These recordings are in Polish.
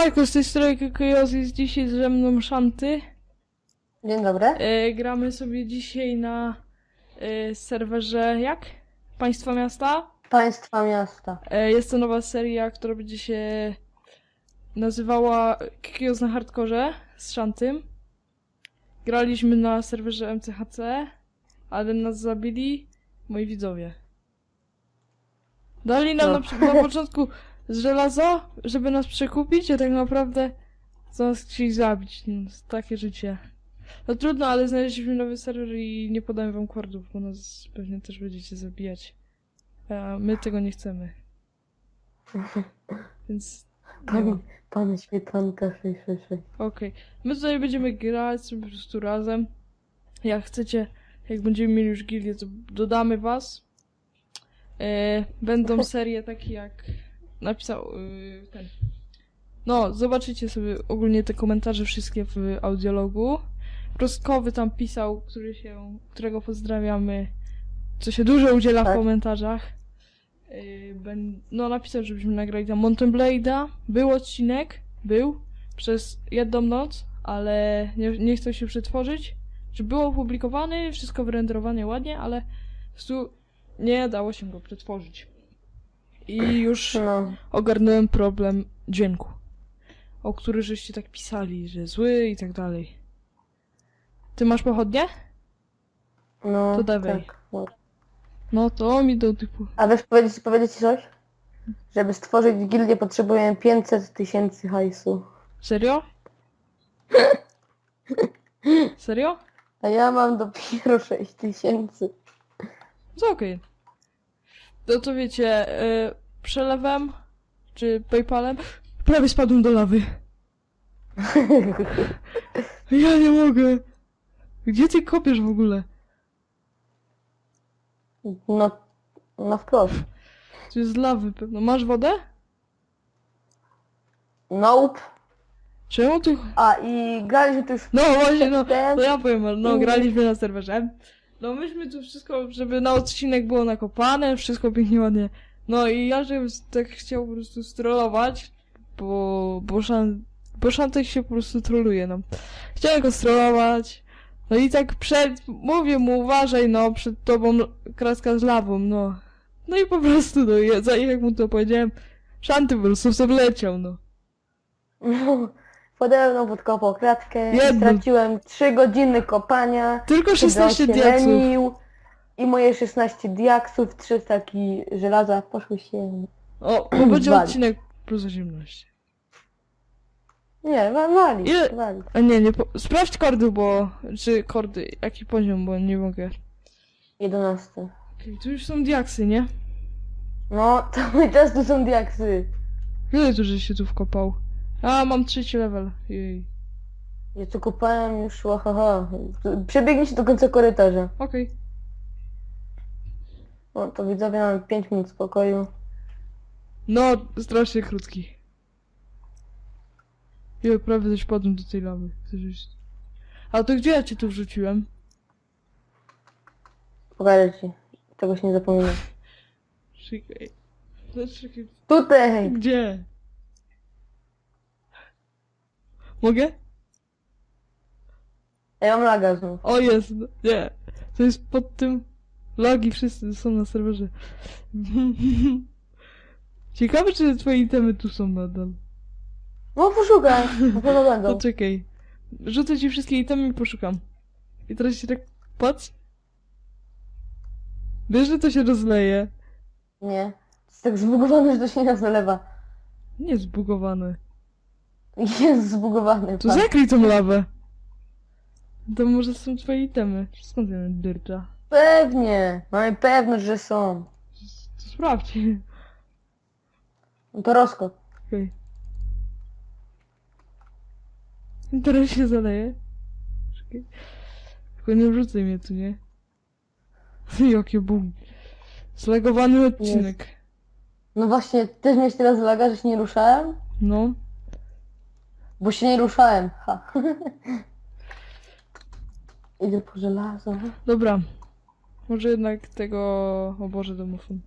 Siemanko, z tej strony Kykojos jest dzisiaj ze mną Szanty. Dzień dobry. E, gramy sobie dzisiaj na e, serwerze jak? Państwa Miasta. Państwa miasta. E, jest to nowa seria, która będzie się nazywała Kykojos na hardkorze z Szantym. Graliśmy na serwerze MCHC, ale nas zabili moi widzowie. Dali nam No. na, na początku żelazo, żeby nas przekupić, a tak naprawdę co nas chcieli zabić. No, takie życie. No trudno, ale znaleźliśmy nowy serwer i nie podam wam kordów, bo nas pewnie też będziecie zabijać. A my tego nie chcemy. Więc. Pan, No. pan Śmietanka 666. Okej. My tutaj będziemy grać sobie po prostu razem. Jak chcecie, jak będziemy mieli już gildię, to dodamy was. E, będą serie takie jak napisał y, ten. No, zobaczycie sobie ogólnie te komentarze wszystkie w audiologu. Rostkowy tam pisał, który się, którego pozdrawiamy, co się dużo udziela w Tak. komentarzach. Yy, ben, no, napisał, żebyśmy nagrali tam Mountain Blade'a. Był odcinek, był, przez jedną noc, ale nie, nie się przetworzyć. Czy był opublikowany, wszystko wyrenderowane ładnie, ale po prostu nie dało się go przetworzyć. I już No, ogarnąłem problem dźwięku, o który żeście tak pisali, że zły i tak dalej. Ty masz pochodnie? no. To dawaj. Tak. no. No to mi do typu. A wiesz, powiedzieć, powiedzieć ci coś? Żeby stworzyć gildię potrzebujemy 500 tysięcy hajsu. Serio? Serio? A ja mam dopiero 6 tysięcy. To okej. No to wiecie, y, przelewem czy Paypalem prawie spadłem do lawy. Ja nie mogę. Gdzie ty kopiesz w ogóle? No, no wprost. Tu jest lawy pewno. Masz wodę? Nope. Czemu ty... A i graliśmy tu już No właśnie, no, no ja powiem, no graliśmy na serwerze. No myśmy tu wszystko, żeby na odcinek było nakopane, wszystko pięknie ładnie. No i ja, żebym tak chciał po prostu strollować, bo, bo, szan, bo Szantek się po prostu troluje, no. Chciałem go strollować, no i tak przed, mówię mu, uważaj, no, przed tobą kraska z lawą, no. No i po prostu, no, ja, jak mu to powiedziałem, Szanty po prostu leciał, no. No, pode mną podkopał kratkę. Jedną. Straciłem 3 godziny kopania. Tylko Kiedy on 16 się diaksów. lenił I moje 16 diaksów, 3 taki żelaza poszły się. O, bo będzie Wali. odcinek plus 18. Nie, wa- wali. Ile-. A nie, nie, po... sprawdź kordy, bo... Czy kordy, jaki poziom, bo nie mogę. 11. Okej, tu już są diaksy, nie? No, to mój czas tu są diaksy. Ile tu, że się tu wkopał? A, mam trzeci level. Jej. Ja tu kopałem już, łahaha. Przebiegnij się do końca korytarza. Okej. No, to widzowie mamy 5 minut spokoju. No, strasznie krótki. Ja prawie też padłem do tej lawy. Coś A to gdzie ja cię tu wrzuciłem? Pokażę ci. Czegoś nie zapomnę. Czekaj. No, czekaj. Tutaj! Gdzie? Mogę? Ja mam laga znów. O jest, nie. To jest pod tym. Lagi wszyscy są na serwerze. Ciekawe, czy twoje itemy tu są nadal. No poszukaj, na pewno będą. Poczekaj. Rzucę ci wszystkie itemy i poszukam. I teraz się tak patrz. Wiesz, że to się rozleje. Nie. Jest tak zbugowany, że to się nie zalewa. Nie zbugowane. Jest zbugowany. To pan. zakryj tą lawę. To może są twoje itemy. Skąd mam dyrcza? Pewnie. Mamy pewność, że są. Sprawdź. No to rozkop. Okej. Teraz się zaleje. Czekaj. Tylko nie wrzucaj mnie tu, nie? Jakie bum. Zlegowany odcinek. No właśnie, też miałeś teraz laga, że się nie ruszałem? No. Bo się nie ruszałem. Ha. Idę po żelazo. Dobra. Może jednak tego... O Boże, domofon.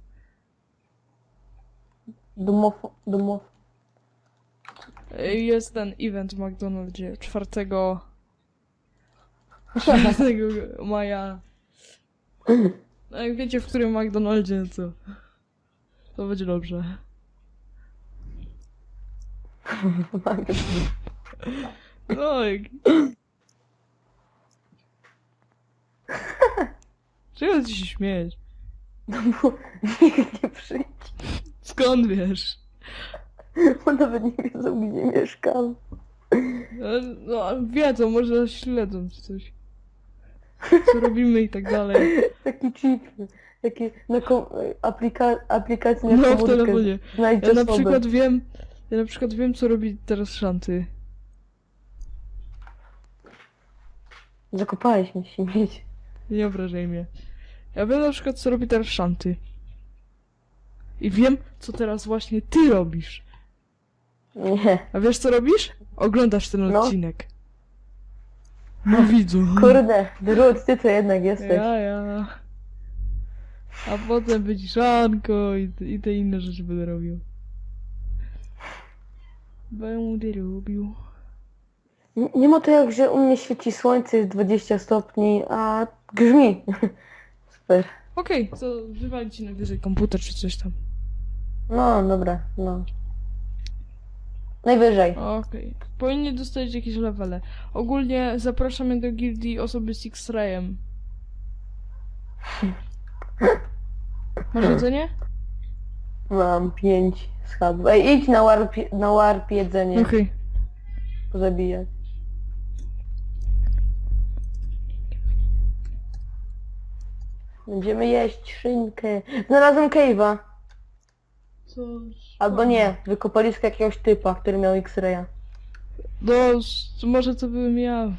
Domofo, domof. Y, Jest ten event w McDonaldzie 4 4 maja. No jak wiecie, w którym McDonaldzie, to to będzie dobrze. Jak... Czego ty się śmiejesz? No bo nikt nie przyjdzie, Skąd wiesz? bo nawet nie wiedzą, gdzie mieszkam. No, no wiedzą, może śledzą czy coś. Co robimy i tak dalej. Taki chip, taki na kom- aplika- aplikacji na No w komórkę. telefonie. Znajdź Ja na osobę. przykład wiem, ja na przykład wiem co robi teraz Shanty. Zakopałeś mnie śmieć. Nie obrażaj mnie. Ja wiem na przykład co robi teraz Shanty. I wiem co teraz właśnie ty robisz. Nie. A wiesz co robisz? Oglądasz ten No. odcinek. No widzu. Kurde, Drut, ty to jednak jesteś. Ja, ja. A potem być szanko i, i te inne rzeczy będę robił. Będę robił. Nie- Nie ma to jak, że u mnie świeci słońce, jest 20 stopni, a grzmi. Super. Okej, to wywali ci najwyżej komputer czy coś tam. No, dobra, no. Najwyżej. Okej. Powinni dostać jakieś levele. Ogólnie zapraszamy do gildii osoby z X-Rayem. Masz jedzenie? Mam 5 schabów. Ej, idź na warp, na warp jedzenie. Okej. Pozabijać. Będziemy jeść szynkę. Znalazłem cave'a. Co? Albo nie, wykopaliska jakiegoś typa, który miał X-raya. No, s- może to bym ja.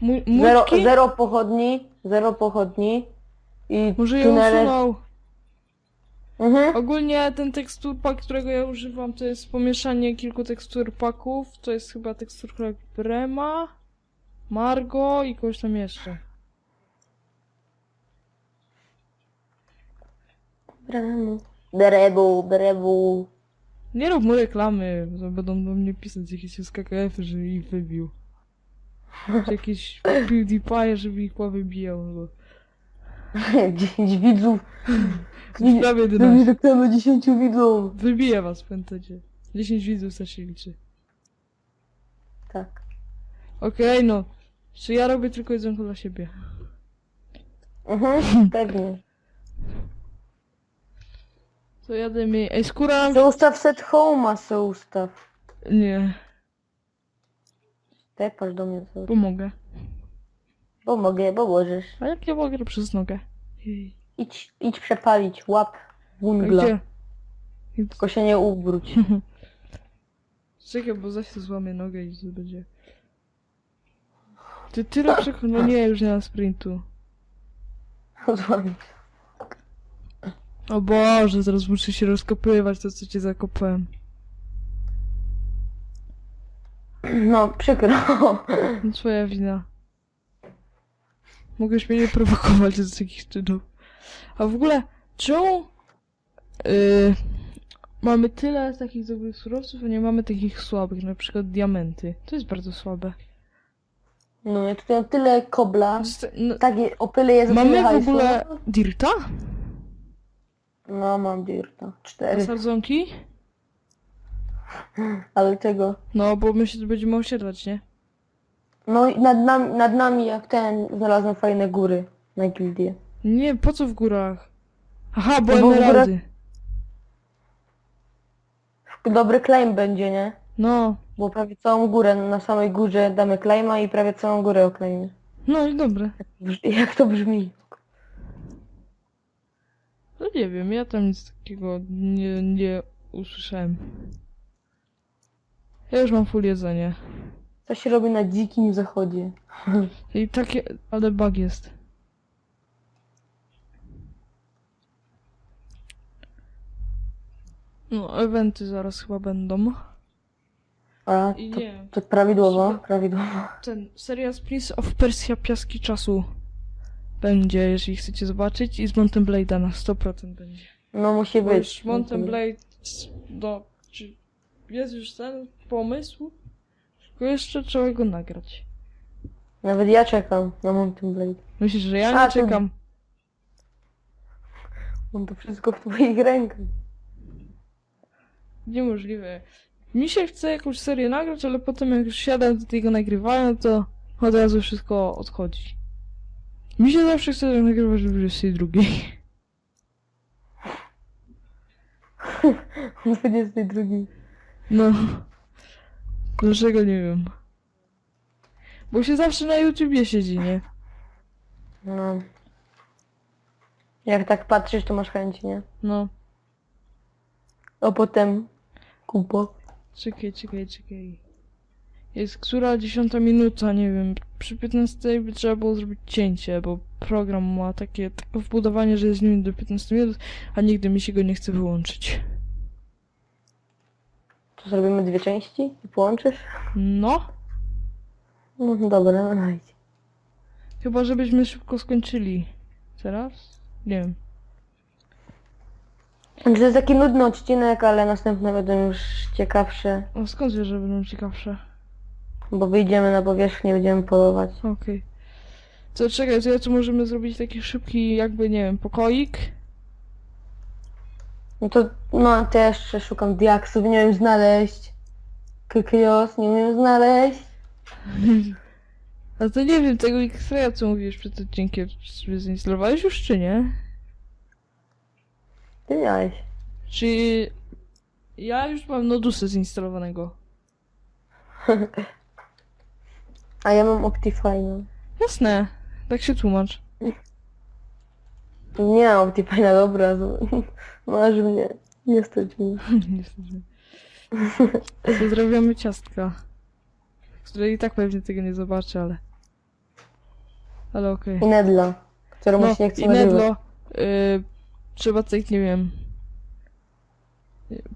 Mój, Zero, zero pochodni, zero pochodni i Może je tunele. usunął. Mhm. Ogólnie ten tekstur pack, którego ja używam, to jest pomieszanie kilku tekstur packów. To jest chyba teksturka Brema, Margo i kogoś tam jeszcze. Bremu. Drebu, drebu. Nie rób mu reklamy, bo będą do mnie pisać jakieś SKKF, że ich wybił. Czy jakieś PewDiePie, żeby ich powybijał. Bo... 10 widzów. Prawie Zrobię 11. reklamę 10 widzów. Wybiję was, pamiętacie. 10 widzów też się liczy. Tak. Okej, no. Czy ja robię tylko jedzonko dla siebie? Mhm, pewnie. To jadę mi... Ej, skóra... To ustaw set home'a, so ustaw. Nie, Tepasz do mnie co? pomogę. Bo mogę, bo możesz. A jak ja mogę, przez nogę. Jej. Idź, idź przepalić, łap A wungla. Gdzie? Tylko się nie ubróć. Czekaj, bo zaś to złamię nogę i to będzie... Ty tyle przek... No nie, już nie ma sprintu. Złamić. O Boże, zaraz muszę się rozkopywać to, co cię zakopałem. No, przykro. No twoja wina. Mogłeś mnie nie prowokować do takich czynów. A w ogóle, czemu yy, mamy tyle takich dobrych surowców, a nie mamy takich słabych, na przykład diamenty. To jest bardzo słabe. No, ja tutaj mam tyle kobla. Zosta- no, Takie opyle jest mamy w hajsu. ogóle dirta? No, mam dirta. Cztery. Sadzonki? Ale tego. No, bo my się tu będziemy osiedlać, nie? No i nad nami, nad nami jak ten znalazłem fajne góry na gildię. Nie, po co w górach? Aha, bo No bo w emeraldy. Dobry claim będzie, nie? No, Bo prawie całą górę, na samej górze damy claima i prawie całą górę oklejmy. no i dobre. Brz- Jak to brzmi? No nie wiem, ja tam nic takiego nie, nie usłyszałem. Ja już mam full jedzenie. To się robi na dzikim zachodzie. I takie, ale bug jest. No, eventy zaraz chyba będą. A, I to, nie, to prawidłowo, prawidłowo. ten seria Prince of Persia Piaski Czasu będzie, jeżeli chcecie zobaczyć. I z Mountain Blade'a na 100% będzie. No musi Bo być. już Mountain Blade do... Czy, jest już ten pomysł, tylko jeszcze trzeba go nagrać. Nawet ja czekam na Mountain Blade. Myślisz, że ja nie A, to- czekam? Mam to wszystko w twoich rękach. Niemożliwe. Mi się chce jakąś serię nagrać, ale potem jak już siadam do tego nagrywania, to od razu wszystko odchodzi. Mi się zawsze chce nagrywać do 22. O 22. No. Dlaczego nie wiem. Bo się zawsze na YouTubie siedzi, nie? No. Jak tak patrzysz, to masz chęć, nie? No. A potem kupo. Czekaj, czekaj, czekaj. Jest która dziesiąta minuta, nie wiem. Przy 15 by trzeba było zrobić cięcie, bo program ma takie, takie wbudowanie, że jest limit do 15 minut, a nigdy mi się go nie chce wyłączyć. To zrobimy dwie części i połączysz? No, No dobra, no idź. chyba żebyśmy szybko skończyli. Teraz? Nie wiem. To jest taki nudny odcinek, ale następne będą już ciekawsze, O, skąd wiesz, że będą ciekawsze? Bo wyjdziemy na powierzchnię, będziemy polować. Okej. Co, czekaj, to ja tu możemy zrobić taki szybki, jakby, nie wiem, pokoik. No to, no to ja jeszcze szukam diaksów, nie wiem znaleźć. Kykios, nie wiem znaleźć. A to nie wiem, tego X-Raya, co mówiłeś przed odcinkiem, sobie zainstalowałeś już, czy nie? Ty miałeś. Czy ja już mam Nodusa zinstalowanego? A ja mam Optifine. Jasne, tak się tłumacz. Nie mam Optifine do obrazu. Masz mnie. Nie stać mnie. Niestety. Pozdrawiamy ciastka. Które i tak pewnie tego nie zobaczy, ale... Ale okej. I Nedla, któremu No, się nie chce i nagrywać. Nedlo, y, trzeba tak, nie wiem...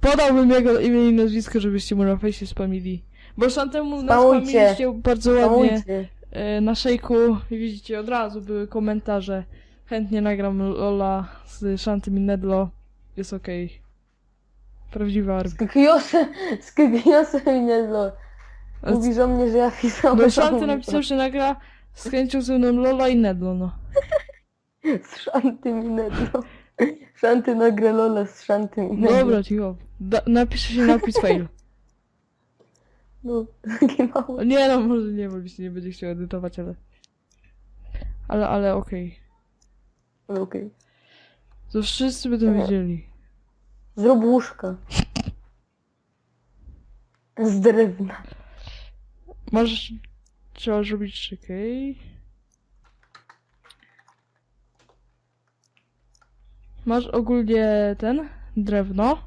Podałbym jego imię i nazwisko, żebyście mu na fejsie spamili. Bo Szantemu nas Spamujcie. spamiliście bardzo ładnie Hamujcie. y, na szejku. Widzicie, od razu były komentarze. Chętnie nagram Lola z Szantem i Nedlo. Jest okej. Prawdziwa armia. Kykiosem, z Kykiosem i Nedlo. Mówisz o mnie, że ja pisałem. Bo Szanty napisał, że nagra z chęcią ze mną Lola i Nedlo, no. Z Szantym i Nedlo. Szanty nagra Lola z Szantym i Nedlo. Dobra, cicho. Da, napisze się napis fail. No, taki mały. Nie no, może nie, bo mi się nie będzie chciał edytować, ale... Ale, ale okej. Ale okej. To wszyscy będą Nie. wiedzieli. Zrób łóżka. Z drewna. Masz... Trzeba zrobić, czekaj... Masz ogólnie ten? Drewno?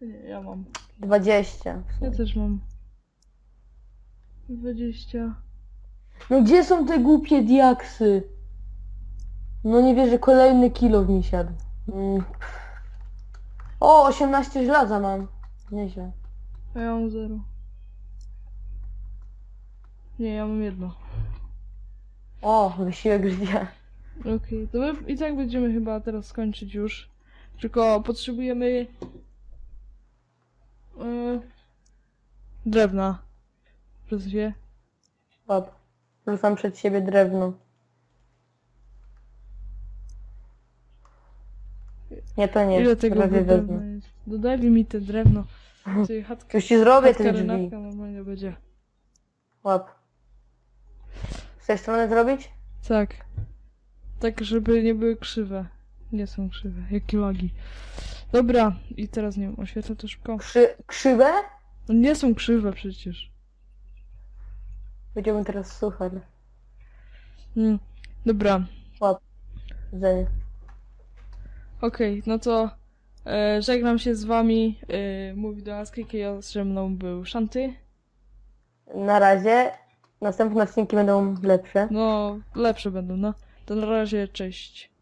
Nie, ja mam. 20. Ja też mam. 20. No gdzie są te głupie diaksy? No nie wierzę, kolejny kilo mi siadł. Mm. O, 18 żelaza mam. Nieźle. A ja mam zero. Nie, ja mam jedno. O, wysiłek życia. Okej, to my i tak będziemy chyba teraz skończyć już. Tylko potrzebujemy... Yy, drewna. Przez chwilę. Łap. Rzucam przed siebie drewno. Nie, to nie. Ile tego prawie drewna wezmę. jest? Dodaj mi te drewno. Ty, chatka, Już ci zrobię chatka te drzwi. normalnie będzie. Łap. Z tej strony zrobić? Tak. Tak, żeby nie były krzywe. Nie są krzywe. Jakie lagi. Dobra, i teraz nie wiem, oświetlę to szybko. Krzy krzywe? No nie są krzywe przecież. Będziemy teraz słuchać. Mm. Dobra, Widzenia. okej, no to e, żegnam się z wami. E, mówi do nas Kiki, ze mną był Shanty. Na razie. Następne odcinki będą lepsze. No, lepsze będą, no. To na razie, cześć.